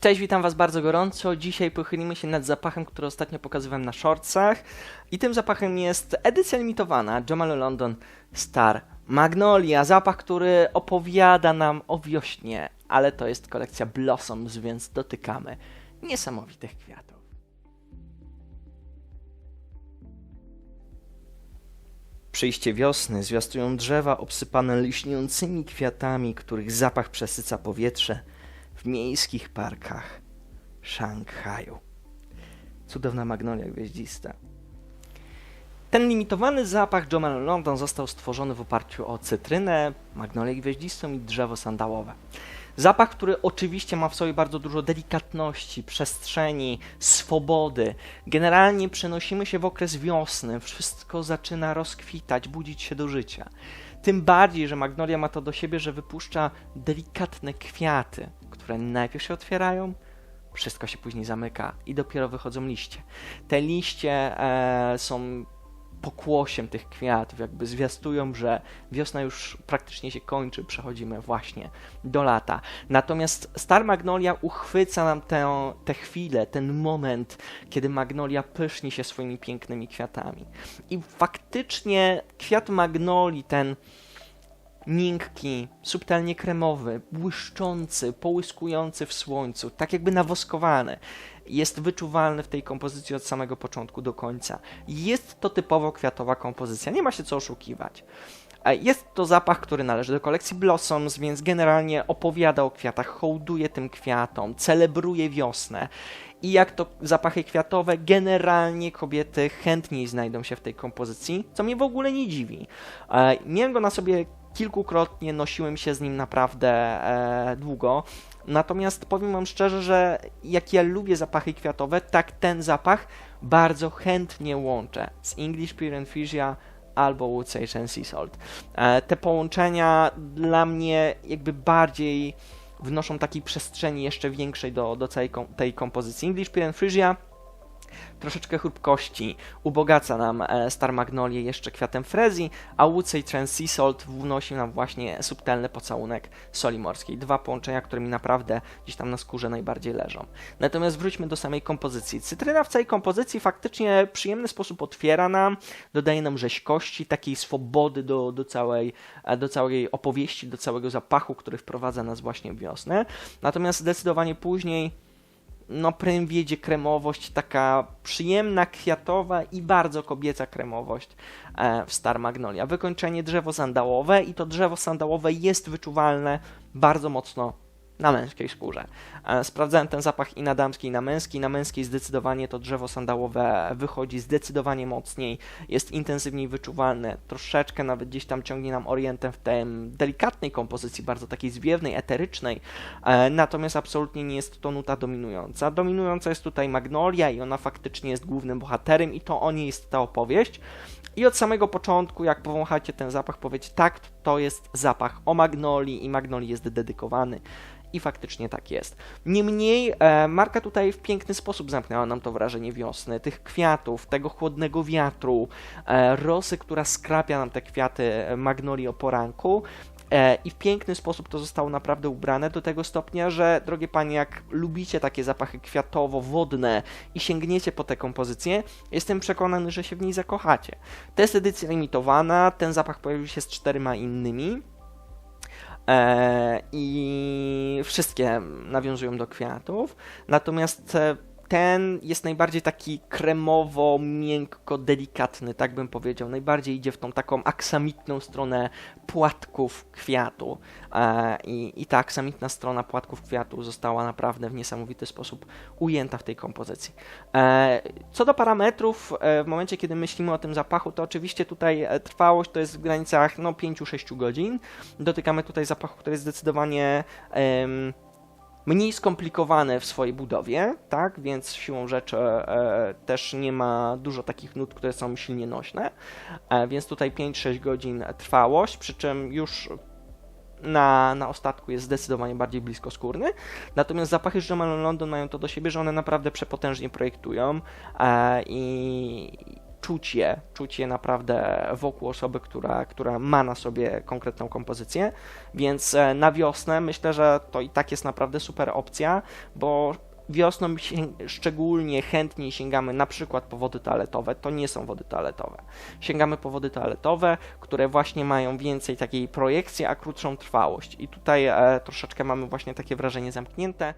Cześć, witam Was bardzo gorąco. Dzisiaj pochylimy się nad zapachem, który ostatnio pokazywałem na shortsach. I tym zapachem jest edycja limitowana Jamal London Star Magnolia. Zapach, który opowiada nam o wiośnie, ale to jest kolekcja Blossoms, więc dotykamy niesamowitych kwiatów. Przyjście wiosny zwiastują drzewa obsypane liśniącymi kwiatami, których zapach przesyca powietrze w miejskich parkach Szanghaju. Cudowna magnolia gwieździsta. Ten limitowany zapach Jomal London został stworzony w oparciu o cytrynę, magnolię gwieździstą i drzewo sandałowe. Zapach, który oczywiście ma w sobie bardzo dużo delikatności, przestrzeni, swobody. Generalnie przenosimy się w okres wiosny, wszystko zaczyna rozkwitać, budzić się do życia. Tym bardziej, że magnolia ma to do siebie, że wypuszcza delikatne kwiaty, które najpierw się otwierają, wszystko się później zamyka i dopiero wychodzą liście. Te liście e, są pokłosiem tych kwiatów, jakby zwiastują, że wiosna już praktycznie się kończy, przechodzimy właśnie do lata. Natomiast Star Magnolia uchwyca nam tę, tę chwilę, ten moment, kiedy Magnolia pyszni się swoimi pięknymi kwiatami. I faktycznie kwiat Magnolii, ten miękki, subtelnie kremowy, błyszczący, połyskujący w słońcu, tak jakby nawoskowany. Jest wyczuwalny w tej kompozycji od samego początku do końca. Jest to typowo kwiatowa kompozycja, nie ma się co oszukiwać. Jest to zapach, który należy do kolekcji Blossoms, więc generalnie opowiada o kwiatach, hołduje tym kwiatom, celebruje wiosnę. I jak to zapachy kwiatowe, generalnie kobiety chętniej znajdą się w tej kompozycji, co mnie w ogóle nie dziwi. Miałem go na sobie kilkukrotnie nosiłem się z nim naprawdę e, długo. Natomiast powiem Wam szczerze, że jak ja lubię zapachy kwiatowe, tak ten zapach bardzo chętnie łączę z English Pure Fuchsia albo Wood Sage and Sea Salt. E, te połączenia dla mnie jakby bardziej wnoszą takiej przestrzeni jeszcze większej do, do całej kom tej kompozycji. English Pure Fuchsia troszeczkę chrupkości, ubogaca nam e, Star Magnolia jeszcze kwiatem frezji, a Woodsey Trans Sea Salt wnosi nam właśnie subtelny pocałunek soli morskiej. Dwa połączenia, które mi naprawdę gdzieś tam na skórze najbardziej leżą. Natomiast wróćmy do samej kompozycji. Cytryna w całej kompozycji faktycznie w przyjemny sposób otwiera nam, dodaje nam rzeźkości, takiej swobody do, do, całej, e, do całej opowieści, do całego zapachu, który wprowadza nas właśnie w wiosnę. Natomiast zdecydowanie później no prym wiedzie kremowość, taka przyjemna, kwiatowa i bardzo kobieca kremowość e, w Star Magnolia. Wykończenie drzewo sandałowe i to drzewo sandałowe jest wyczuwalne bardzo mocno na męskiej skórze. E, sprawdzałem ten zapach i na damskiej, i na męskiej. Na męskiej zdecydowanie to drzewo sandałowe wychodzi zdecydowanie mocniej, jest intensywniej wyczuwalne, troszeczkę nawet gdzieś tam ciągnie nam orientem w tej delikatnej kompozycji, bardzo takiej zwiewnej, eterycznej, e, natomiast absolutnie nie jest to nuta dominująca. Dominująca jest tutaj Magnolia i ona faktycznie jest głównym bohaterem i to o niej jest ta opowieść. I od samego początku, jak powąchacie ten zapach, powiecie, tak, to jest zapach o Magnolii i Magnolii jest dedykowany i faktycznie tak jest. Niemniej e, marka tutaj w piękny sposób zamknęła nam to wrażenie wiosny, tych kwiatów, tego chłodnego wiatru, e, rosy, która skrapia nam te kwiaty magnolii o poranku. E, I w piękny sposób to zostało naprawdę ubrane do tego stopnia, że drogie panie, jak lubicie takie zapachy kwiatowo-wodne i sięgniecie po tę kompozycję, jestem przekonany, że się w niej zakochacie. To jest edycja limitowana, ten zapach pojawił się z czterema innymi. E, I wszystkie nawiązują do kwiatów. Natomiast e, ten jest najbardziej taki kremowo, miękko, delikatny, tak bym powiedział. Najbardziej idzie w tą taką aksamitną stronę płatków kwiatu. E, I, I ta aksamitna strona płatków kwiatu została naprawdę w niesamowity sposób ujęta w tej kompozycji. E, co do parametrów, e, w momencie kiedy myślimy o tym zapachu, to oczywiście tutaj trwałość to jest w granicach no, 5-6 godzin. Dotykamy tutaj zapachu, który jest zdecydowanie mniej skomplikowane w swojej budowie, tak, więc siłą rzeczy e, też nie ma dużo takich nut, które są silnie nośne, e, więc tutaj 5-6 godzin trwałość, przy czym już na, na ostatku jest zdecydowanie bardziej blisko skórny. Natomiast zapachy z Jamal London mają to do siebie, że one naprawdę przepotężnie projektują e, i czuć je, czuć je naprawdę wokół osoby, która, która ma na sobie konkretną kompozycję, więc e, na wiosnę myślę, że to i tak jest naprawdę super opcja, bo wiosną szczególnie chętniej sięgamy na przykład po wody toaletowe, to nie są wody toaletowe. Sięgamy po wody toaletowe, które właśnie mają więcej takiej projekcji, a krótszą trwałość. I tutaj e, troszeczkę mamy właśnie takie wrażenie zamknięte.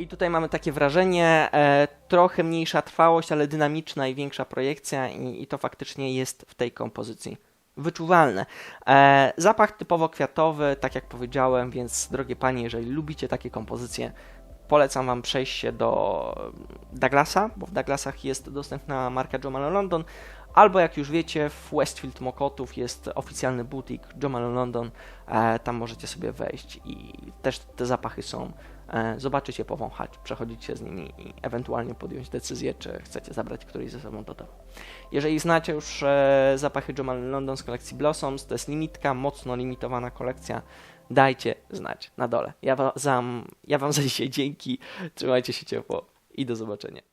I tutaj mamy takie wrażenie, e, trochę mniejsza trwałość, ale dynamiczna i większa projekcja, i, i to faktycznie jest w tej kompozycji wyczuwalne. E, zapach typowo kwiatowy, tak jak powiedziałem, więc drogie panie, jeżeli lubicie takie kompozycje, polecam Wam przejść się do Douglasa, bo w Douglasach jest dostępna marka Joe Malone London, albo jak już wiecie, w Westfield Mokotów jest oficjalny butik Malone London, e, tam możecie sobie wejść i też te zapachy są, e, zobaczyć je, powąchać, przechodzić się z nimi i ewentualnie podjąć decyzję, czy chcecie zabrać któryś ze sobą do domu. Jeżeli znacie już e, zapachy Malone London z kolekcji Blossoms, to jest limitka, mocno limitowana kolekcja, dajcie znać na dole. Ja wam, ja wam za dzisiaj dzięki, trzymajcie się ciepło i do zobaczenia.